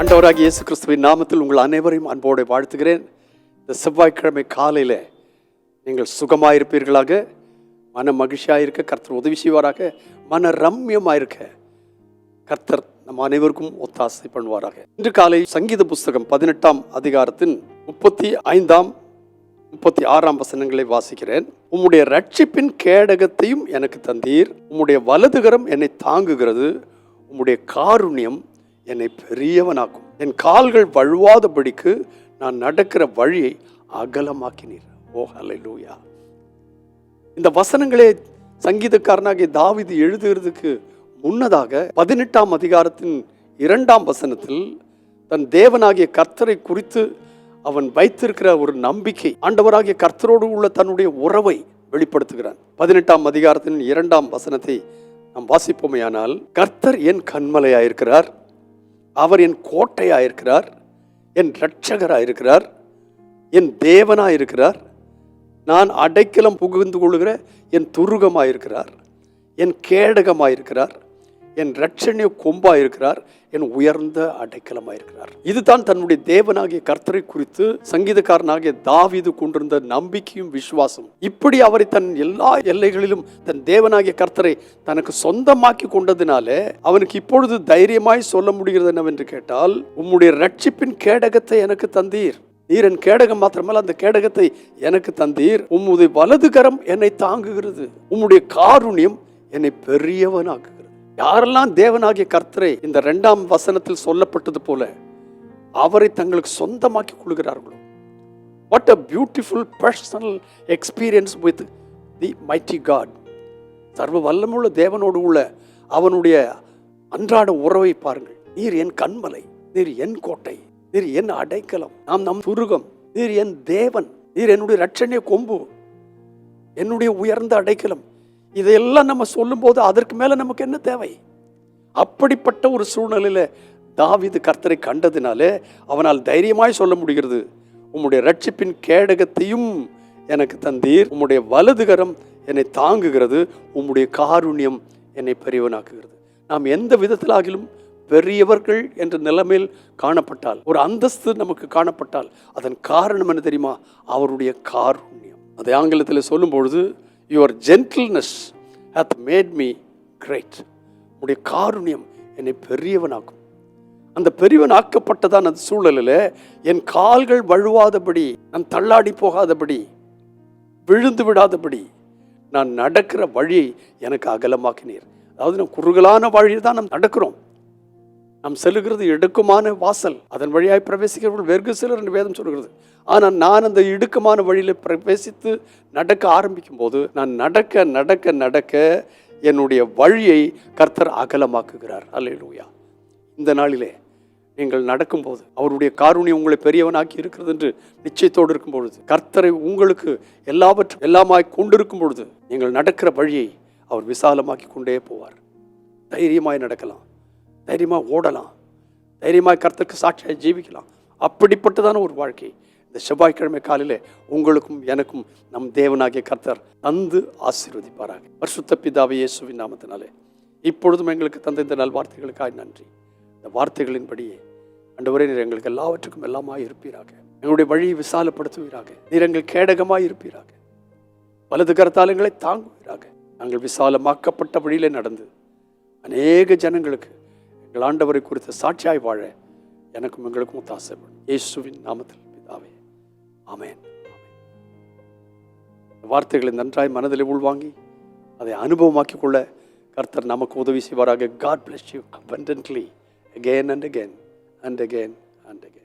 அண்டவராக இயேசு கிறிஸ்துவின் நாமத்தில் உங்கள் அனைவரையும் அன்போடு வாழ்த்துகிறேன். இந்த செவ்வாய்க்கிழமை காலையில் நீங்கள் சுகமாயிருப்பீர்களாக மன மகிழ்ச்சியாக இருக்க கர்த்தர் உதவி செய்வாராக மன ரம்யமாக இருக்க கர்த்தர் நம் அனைவருக்கும் ஒத்தாசை பண்ணுவாராக. இன்று காலை சங்கீத புஸ்தகம் பதினெட்டாம் அதிகாரத்தின் முப்பத்தி ஐந்தாம் முப்பத்தி ஆறாம் வசனங்களை வாசிக்கிறேன். உம்முடைய ரட்சிப்பின் கேடகத்தையும் எனக்கு தந்தீர். உம்முடைய வலதுகரம் என்னை தாங்குகிறது. உம்முடைய காருண்யம் என்னை பெரியவனாக்கும். என் கால்கள் வழுவாதபடிக்கு நான் நடக்கிற வழியை அகலமாக்கினீர். ஓ லூயா இந்த வசனங்களே சங்கீதக்காரனாகிய தாவீது எழுதுகிறதுக்கு முன்னதாக பதினெட்டாம் அதிகாரத்தின் இரண்டாம் வசனத்தில் தன் தேவனாகிய கர்த்தரை குறித்து அவன் வைத்திருக்கிற ஒரு நம்பிக்கை ஆண்டவராகிய கர்த்தரோடு உள்ள தன்னுடைய உறவை வெளிப்படுத்துகிறான். பதினெட்டாம் அதிகாரத்தின் இரண்டாம் வசனத்தை நாம் வாசிப்போமையானால் கர்த்தர் என் கண்மலையாயிருக்கிறார்? அவர் என் கோட்டையாக இருக்கிறார் என் இரட்சகராயிருக்கிறார் என் தேவனாக இருக்கிறார் நான் அடைக்கலம் புகுந்து கொள்கிற என் துருகமாக இருக்கிறார் என் கேடகமாக இருக்கிறார் என் ரட்சணிய கொம்பாயிருக்கிறார் என் உயர்ந்த அடைக்கலமாக இருக்கிறார் இதுதான் தன்னுடைய தேவனாகிய கர்த்தரை குறித்து சங்கீதக்காரனாகிய தாவிது கொண்டிருந்த நம்பிக்கையும் விசுவாசம் இப்படி அவரை தன் எல்லா எல்லைகளிலும் தன் தேவனாகிய கர்த்தரை தனக்கு சொந்தமாக்கி கொண்டதினாலே அவனுக்கு இப்பொழுது தைரியமாய் சொல்ல முடிகிறது என்னவென்று கேட்டால் உம்முடைய ரட்சிப்பின் கேடகத்தை எனக்கு தந்தீர். நீர் என் கேடகம் மாத்திரமல்ல அந்த கேடகத்தை எனக்கு தந்தீர். உம்முடைய வலதுகரம் என்னை தாங்குகிறது. உம்முடைய காருண்யம் என்னை பெரியவனாக்குகிறது. யாரெல்லாம் தேவனாகிய கர்த்தரை இந்த ரெண்டாம் வசனத்தில் சொல்லப்பட்டது போல அவரை தங்களுக்கு சொந்தமாக்கி கொள்கிறார்களோ? What a beautiful personal experience with the mighty God சர்வ வல்லமுள்ள தேவனோடு உள்ள அவனுடைய அன்றாட உறவை பாருங்கள். நீர் என் கண்மலை நீர் என் கோட்டை நீர் என் அடைக்கலம் நாம் நம் துருகம் நீர் என் தேவன் நீர் என்னுடைய ரட்சணிய கொம்பு என்னுடைய உயர்ந்த அடைக்கலம் இதையெல்லாம் நம்ம சொல்லும்போது அதற்கு மேலே நமக்கு என்ன தேவை? அப்படிப்பட்ட ஒரு சூழ்நிலையில் தாவீது கர்த்தரை கண்டதினாலே அவனால் தைரியமாய் சொல்ல முடிகிறது. உம்முடைய ரட்சிப்பின் கேடகத்தையும் எனக்கு தந்தீர். உம்முடைய வலதுகரம் என்னை தாங்குகிறது. உம்முடைய காருண்யம் என்னை பெரியவனாக்குகிறது. நாம் எந்த விதத்திலாகிலும் பெரியவர்கள் என்ற நிலைமையில் காணப்பட்டால் ஒரு அந்தஸ்து நமக்கு காணப்பட்டால் அதன் காரணம் என்ன தெரியுமா? அவருடைய காருண்யம். அதை ஆங்கிலத்தில் சொல்லும் பொழுது your gentleness hath made me great உடைய காருண்யம் என்னை பெரியவனாக்கும். அந்த பெரியவன் ஆக்கப்பட்டதான் அந்த சூழலில் என் கால்கள் வழுவாதபடி நான் தள்ளாடி போகாதபடி விழுந்து விடாதபடி நான் நடக்கிற வழியை எனக்கு அகலமாக்கினீர். அதாவது நான் குறுகலான வழியில் தான் நாம் நடக்கிறோம். நாம் செல்லுகிறது இடுக்குமான வாசல். அதன் வழியாய் பிரவேசிக்கிறவர்கள் வெகு சிலர் என்று வேதம் சொல்கிறது ஆனால் நான் அந்த இடுக்கமான வழியில் பிரவேசித்து நடக்க ஆரம்பிக்கும் போது நான் நடக்க நடக்க நடக்க என்னுடைய வழியை கர்த்தர் அகலமாக்குகிறார். அல்லேலூயா. இந்த நாளிலே நீங்கள் நடக்கும்போது அவருடைய காரூணி உங்களை பெரியவனாக்கி இருக்கிறது என்று நிச்சயத்தோடு இருக்கும் பொழுது கர்த்தரை உங்களுக்கு எல்லாவற்றும் எல்லாமாய் கொண்டிருக்கும் பொழுது நீங்கள் நடக்கிற வழியை அவர் விசாலமாக்கி கொண்டே போவார். தைரியமாய் நடக்கலாம். தைரியமாக ஓடலாம். தைரியமாக கர்த்தருக்கு சாட்சியாக ஜீவிக்கலாம். அப்படிப்பட்டதான ஒரு வாழ்க்கை. இந்த செவ்வாய்க்கிழமை காலையில் உங்களுக்கும் எனக்கும் நம் தேவனாகிய கர்த்தர் தந்து ஆசீர்வதிப்பாராக. பரிசுத்த பிதாவை இயேசுவின் நாமத்தினாலே. இப்பொழுதும் எங்களுக்கு தந்த இந்த நல்வார்த்தைகளுக்காக நன்றி. இந்த வார்த்தைகளின்படியே ஆண்டவரே நீர் எங்களுக்கு எல்லாவற்றுக்கும் எல்லாமாக இருப்பீராக. எங்களுடைய வழியை விசாலப்படுத்துவீராக. நீர் எங்கள் கேடகமாய் இருப்பீராக. வலது கரத்தால் எங்களை தாங்குவீராக. நாங்கள் விசாலமாக்கப்பட்ட வழியிலே நடந்து அநேக ஜனங்களுக்கு எங்கள் ஆண்டவரை குறித்த சாட்சியாய் வாழ எனக்கும் எங்களுக்கும் தாசைப்படும் இயேசுவின் நாமத்தில் பிதாவே. ஆமேன். வார்த்தைகளை நன்றாய் மனதில் உள்வாங்கி அதை அனுபவமாக்கிக் கொள்ள கர்த்தர் நமக்கு உதவி செய்வாராக. God bless you abundantly again and again and again and again.